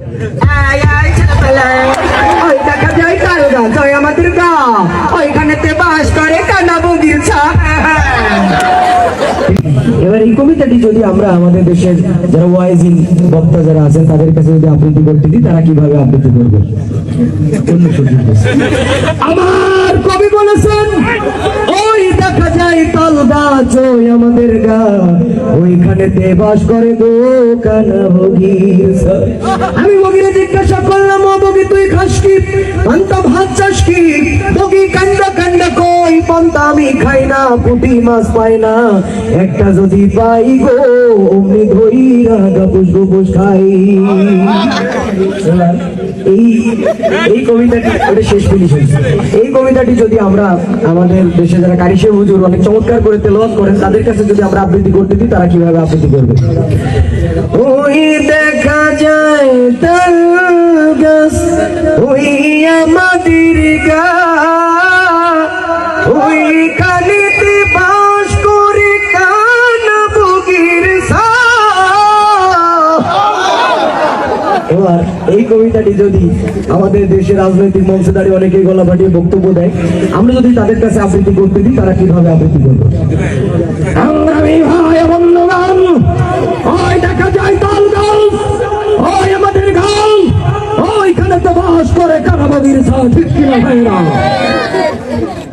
Ay, Ayan, siya pala. এবার এই কবিতাটি যদি আমরা আমাদের দেশের যারা ওয়াইজিন বক্তা যারা আছেন, তাদের কাছে যদি আবৃত্তি করতে দিই, তারা কীভাবে আবৃত্তি করবে। আমার কবি বলেছেন, ওই দেখা যায় তাল গাছ, ওই আমাদের গা। ওইখানেতে বাস করে গো কানা আমি বগিরে জিজ্ঞাসা করলাম, ও বগি তুই খাস কি? পান্তা ভাত চাস কি? বগি কান্দা কান্দা কই? পান্তা আমি খাই না, পুঁটি মাছ পাই না। একটা যদি পাই গো অমনি ধইরা গাপুস গুপুস খাই এই এই কবিতাটি ওটা শেষ ফিনিশ হয়েছে। এই কবিতাটি যদি আমরা আমাদের দেশে যারা কারিশে হুজুর অনেক চমৎকার করে তেলাওয়াত করেন তাদের কাছে যদি আমরা আবৃত্তি করতে দিই তারা কীভাবে আবৃত্তি করবে? ওই দেখা যায় তাল গাছ ওই আমাদের গা এবার এই কবিতাটি যদি আমাদের দেশের রাজনৈতিক মঞ্চে দাঁড়িয়ে গলা ফাটিয়ে বক্তব্য দেয়, আমরা যদি তাদের কাছে আবৃত্তি করতে দিই, তারা কীভাবে আবৃত্তি করব? ভাই বন্ধুগণ হয় দেখা যায় তাল গাছ ওই আমাদের গাল ওইখানে তো বাস করে কানাবাদির সাথে ভাইরা?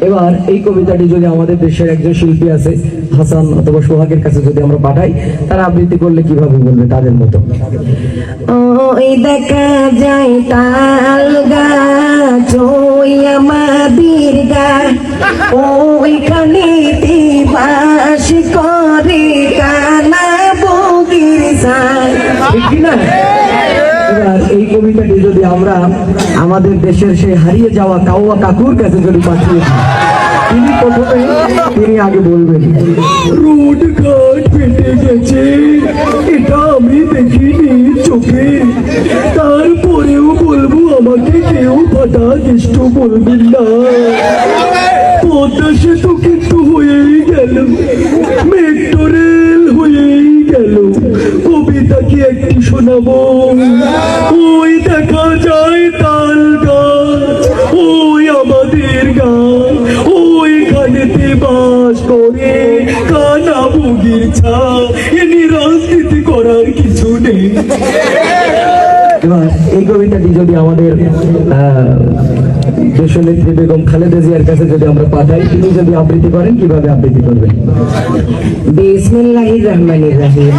এবার এই কবিতাটি যদি আমাদের দেশের একজন শিল্পী আছে হাসান অথবা সোহাগের কাছে যদি আমরা পাঠাই তারা আবৃত্তি করলে কীভাবে বলবে তাদের মতো? ওই দেখা যায় তাল গাছ ওই আমাদের গা ওইখানে বাস করে কানা বগির সাই ঠিক না? যদি আমরা আমাদের দেশের সেই হারিয়ে যাওয়া কাউয়া কাকুর কাছে যদি পাঠিয়ে তিনি প্রথমে তিনি আগে বলবেন, রোড ঘাট ফেটে গেছে, এটা আমি দেখিনি চোখে। তারপরেও বলব, আমাকে কেউ ফাটা কেষ্ট বলবেন না। পদ্মা সেতু কিন্তু হয়েই গেল, মেট্রো রেল হয়েই গেল। কবিতা কি একটি শোনাবো। ওই আমাদের গাছ ওইখানেতে বাস করে। কানা বুগির ছা এনি রাজনীতি করার কিছু নেই। এই কবিতাটি যদি আমাদের দেশনেত্রী বেগম খালেদা জিয়ার কাছে যদি আমরা পাঠাই তিনি যদি আবৃত্তি করেন কীভাবে আবৃত্তি করবেন? বিসমিল্লাহির রহমানির রহিম।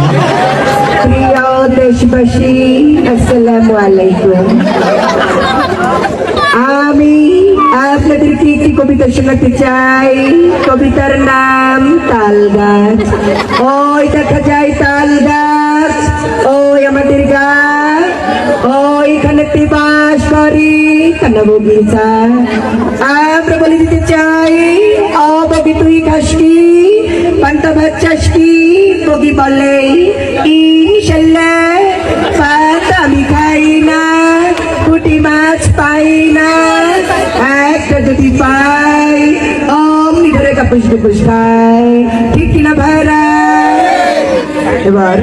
প্রিয় দেশবাসী আসসালামু আলাইকুম। আমি আপনাদেরকে একটি কবিতা শোনাতে চাই? কবিতার নাম তাল গাছ ওই দেখা যায় তাল গাছ ওই আমাদের গাছ। ওইখানে বাস করি বগিচা। আমরা বলে দিতে চাই ও বগি তুই খাস কি? পান্তা ভাত চাস কি? বগি বলে টুপুস খাই ঠিক কিনা ভাইরা? এবার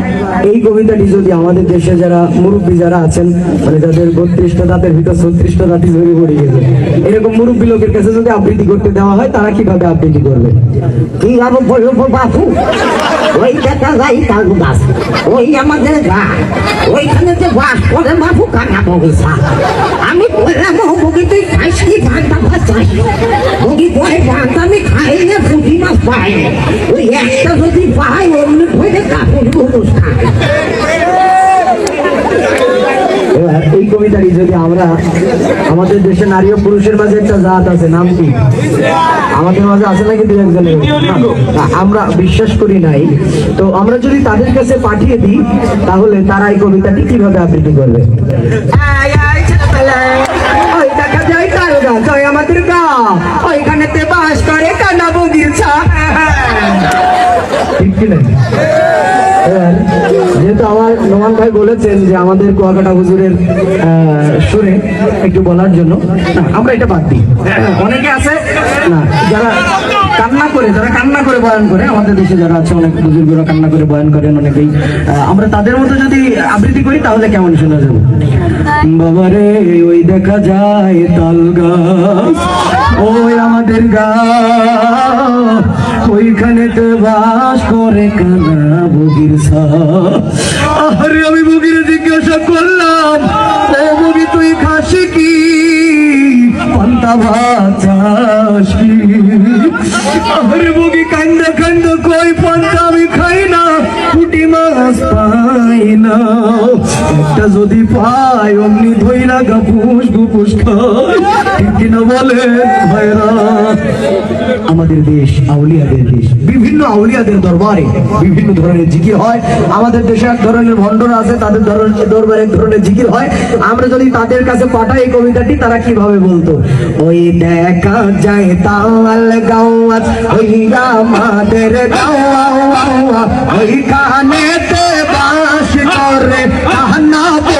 এই কবিতাটি যদি আমাদের দেশে যারা মুরব্বী যারা আছেন মানে যাদের বত্রিশটা দাঁতের ভিতর ছত্রিশটা দাঁতি ধরে পড়ে গেছে, এরকম মুরব্বী লোকের কাছে যদি আবৃত্তি করতে দেওয়া হয়, তারা কীভাবে আবৃত্তি করবে? কি আর বলব বাবু ওই দেখা যাই তার গাছ ওই আমাদের গা, ওইখানে যে বাস করে বাবু কানা বগিসা। আমি বললাম বগি, তুই খাইস কি? ভাগটা ভাসাই বগি মাছ ওই একটা যদি কাপড় এই কবিতাটি যদি আমরা আমাদের দেশে নারী ও পুরুষের মাঝে একটা জাত আছে নাম কি আমাদের মাঝে আছে নাকি দু আমরা বিশ্বাস করি নাই তো আমরা যদি তাদের কাছে পাঠিয়ে দিই তাহলে তারা এই কবিতাটি কীভাবে আবৃত্তি করবে আমাদের গা, ওইখানেতে বাস করে কানা ভাই বলেছেন যে আমাদের কুয়াকাটা হুজুরের সুরে একটু বলার জন্য। আমরা এটা বাদ দিই। অনেকে আছে না যারা কান্না করে যারা কান্না করে বয়ান করে আমাদের দেশে যারা আছে অনেক বুজুর্গরা কান্না করে বয়ান করেন অনেকেই। আমরা তাদের মতো যদি আবৃত্তি করি তাহলে কেমন শোনা যাবে? বাবারে ওই দেখা যায় তাল গাছ। ওই আমাদের গাছ ওইখানে তো বাস করে কানা বগির আরে আমি বগির জিজ্ঞাসা করলাম বগি, তুই খাসি কি? পান্তা কি? আরে বগি, কান্দ কান্দ, কই পান্তা? আমি খাই না পুটি মাছ পাই না। একটা যদি পাই অমনি ধইরা গাপুস গুপুস খাই আমাদের দেশ আউলিয়াদের দেশ। বিভিন্ন আউলিয়াদের দরবারে বিভিন্ন ধরনের জিকির হয়। আমাদের দেশে এক ধরনের ভণ্ডরা আছে, তাদের ধরনের দরবারে এক ধরনের জিকির হয়। আমরা যদি তাদের কাছে পাঠাই এই কবিতাটি, তারা কীভাবে বলতো? ওই দেখা যায় তাল গাওয়াত ওই আমাদের গাওয়া ওই কানেতে বাস করে কাহনা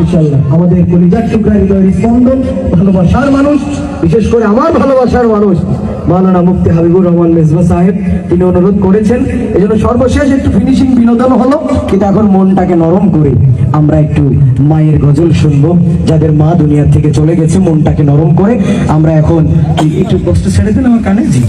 ইনশাল্লাহ আমাদের কলিজার স্পন্দন ভালোবাসার মানুষ, বিশেষ করে আমার ভালোবাসার মানুষ হাবিবুর রহমান মেজবা সাহেব, তিনি অনুরোধ করেছেন এই জন্য সর্বশেষ একটু ফিনিশিং বিনোদন হলো, কিন্তু এখন মনটাকে নরম করে আমরা একটু মায়ের গজল শুনব, যাদের মা দুনিয়া থেকে চলে গেছে, মনটাকে নরম করে। আমরা এখন একটু কষ্ট ছেড়ে দিন আমার কানে? জি।